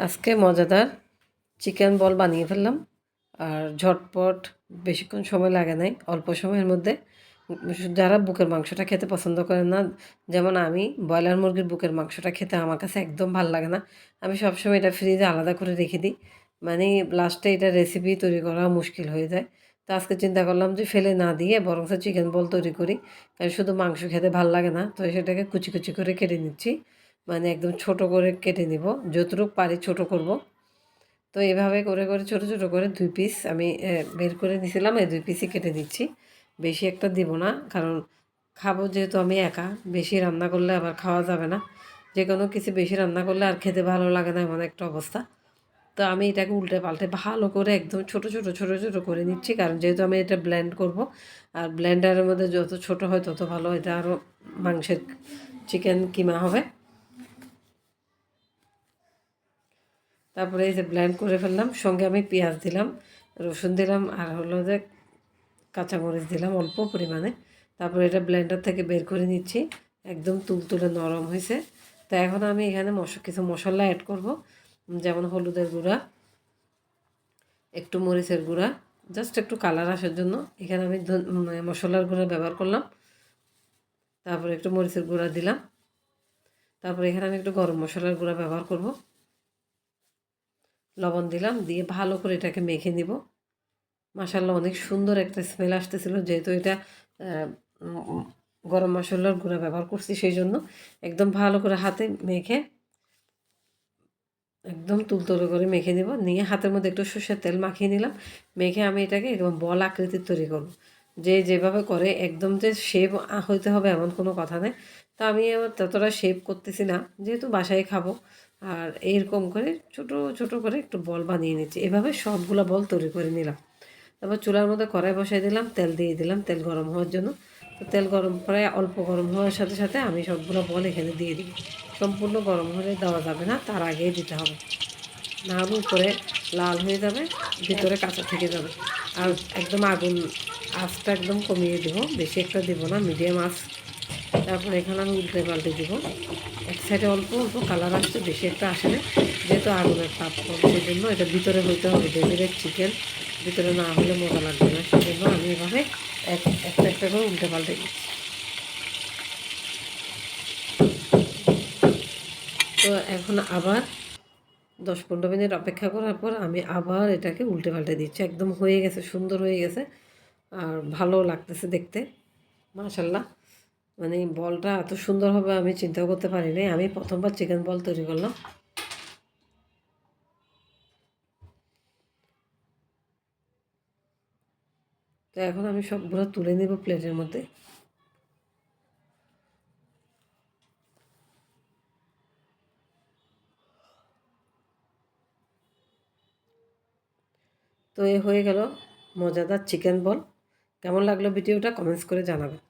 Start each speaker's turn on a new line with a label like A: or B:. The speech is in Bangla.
A: আজকে মজাদার চিকেন বল বানিয়ে ফেললাম। আর ঝটপট বেশিক্ষণ সময় লাগে নাই, অল্প সময়ের মধ্যে। যারা বুকের মাংসটা খেতে পছন্দ করে না, যেমন আমি, ব্রয়লার মুরগির বুকের মাংসটা খেতে আমার কাছে একদম ভালো লাগে না। আমি সবসময় এটা ফ্রিজে আলাদা করে রেখে দিই। মানে লাস্টে এটা রেসিপি তৈরি করা মুশকিল হয়ে যায়। তো আজকে চিন্তা করলাম যে ফেলে না দিয়ে বরং চিকেন বল তৈরি করি। কারণ শুধু মাংস খেতে ভালো লাগে না, তো সেটাকে কুচি কুচি করে কেটে নিচ্ছি। মানে একদম ছোট করে কেটে নিব। যতটুকু পারি ছোট করব। তো এভাবে করে করে, ছোট ছোট করে দুই পিস আমি বের করে নিয়েছিলাম এই দুই পিসই কেটে দিচ্ছি। বেশি একটা দিব না, কারণ খাব যেহেতু আমি একা। বেশি রান্না করলে আবার খাওয়া যাবে না। যে কোনো কিছু বেশি রান্না করলে আর খেতে ভালো লাগে না, এমন একটা অবস্থা। তো আমি এটাকে উল্টে পাল্টে ভালো করে একদম ছোট ছোট ছোট ছোট করে নিচ্ছি, কারণ যেহেতু আমি এটা ব্লেন্ড করব, আর ব্লেন্ডারের মধ্যে যত ছোট হয় তত ভালো। এটা আরও মাংসের চিকেন কিমা হবে। তারপরে এই যে ব্লেন্ড করে ফেললাম, সঙ্গে আমি পেঁয়াজ দিলাম, রসুন দিলাম, আর হলো যে কাঁচামরিচ দিলাম অল্প পরিমাণে। তারপরে এটা ব্লেন্ডার থেকে বের করে নিচ্ছি, একদম তুলতুলে নরম হয়েছে। তো এখন আমি এখানে মশ কিছু মশলা অ্যাড করব, যেমন হলুদের গুঁড়া, একটু মরিচের গুঁড়া জাস্ট একটু কালার আসার জন্য। এখানে আমি মশলার গুঁড়া ব্যবহার করলাম। তারপরে একটু মরিচের গুঁড়া দিলাম। তারপরে এখানে আমি একটু গরম মশলার গুঁড়া ব্যবহার করব। লবণ দিলাম, দিয়ে ভালো করে এটাকে মেখে নিব। মাসাল্লাহ অনেক সুন্দর একটা স্মেল আসতেছিল, যেহেতু এটা গরম মশলার গুঁড়া ব্যবহার করছি সেই জন্য একদম ভালো করে হাতে মেখে একদম তুলতুলে করে মেখে নেব। নিয়ে হাতের মধ্যে একটু সর্ষের তেল মাখিয়ে নিলাম। মেখে আমি এটাকে একদম বল আকৃতির তৈরি করব। যে যেভাবে করে, একদম যে শেপ হইতে হবে এমন কোনো কথা নেই। তা আমি ততটা শেপ করতেছি না। যেহেতু বাসায় খাব আর এইরকম করে ছোট ছোট করে একটু বল বানিয়ে নিচ্ছি। এভাবে সবগুলো বল তৈরি করে নিলাম। তারপর চুলার মধ্যে কড়াই বসাই দিলাম, তেল দিয়ে দিলাম, তেল গরম হওয়ার জন্য। তো তেল গরম, প্রায় অল্প গরম হওয়ার সাথে সাথে আমি সবগুলো বল এখানে দিয়ে দিই। সম্পূর্ণ গরম হলে দেওয়া যাবে না, তার আগেই দিতে হবে। না হলে উপরে লাল হয়ে যাবে, ভিতরে কাঁচা থেকে যাবে। আর একদম আগুন আঁচটা একদম কমিয়ে দেবো, বেশি একটা দেবো না, মিডিয়াম আঁচ। তারপর এখানে আমি উল্টে পাল্টে দিব। এক সাইডে অল্প অল্প কালার আসছে, বেশি একটা আসে না। যেহেতু আগুনের তাপ কম সেই জন্য এটা ভিতরে হইতে হবে ডেলিভারি চিকেন ভিতরে না হলে মজা লাগবে না। সেই জন্য আমি এভাবে এক, একটা একটা করে উল্টে পাল্টে দিচ্ছি। তো এখন আবার দশ পনেরো মিনিট অপেক্ষা করার পর আমি আবার এটাকে উল্টে পাল্টে দিচ্ছি। একদম হয়ে গেছে, সুন্দর হয়ে গেছে। আর ভালো লাগতেছে দেখতে। মাশাল্লাহ। মানে বলটা এত সুন্দর হবে আমি চিন্তাও করতে পারি নাই আমি প্রথমবার চিকেন বল তৈরি করলাম। তো এখন আমি সবগুলো তুলে নেব প্লেটের মধ্যে। তো এ হয়ে গেল মজাদার চিকেন বল কেমন লাগল ভিডিওটা কমেন্টস করে জানাবেন।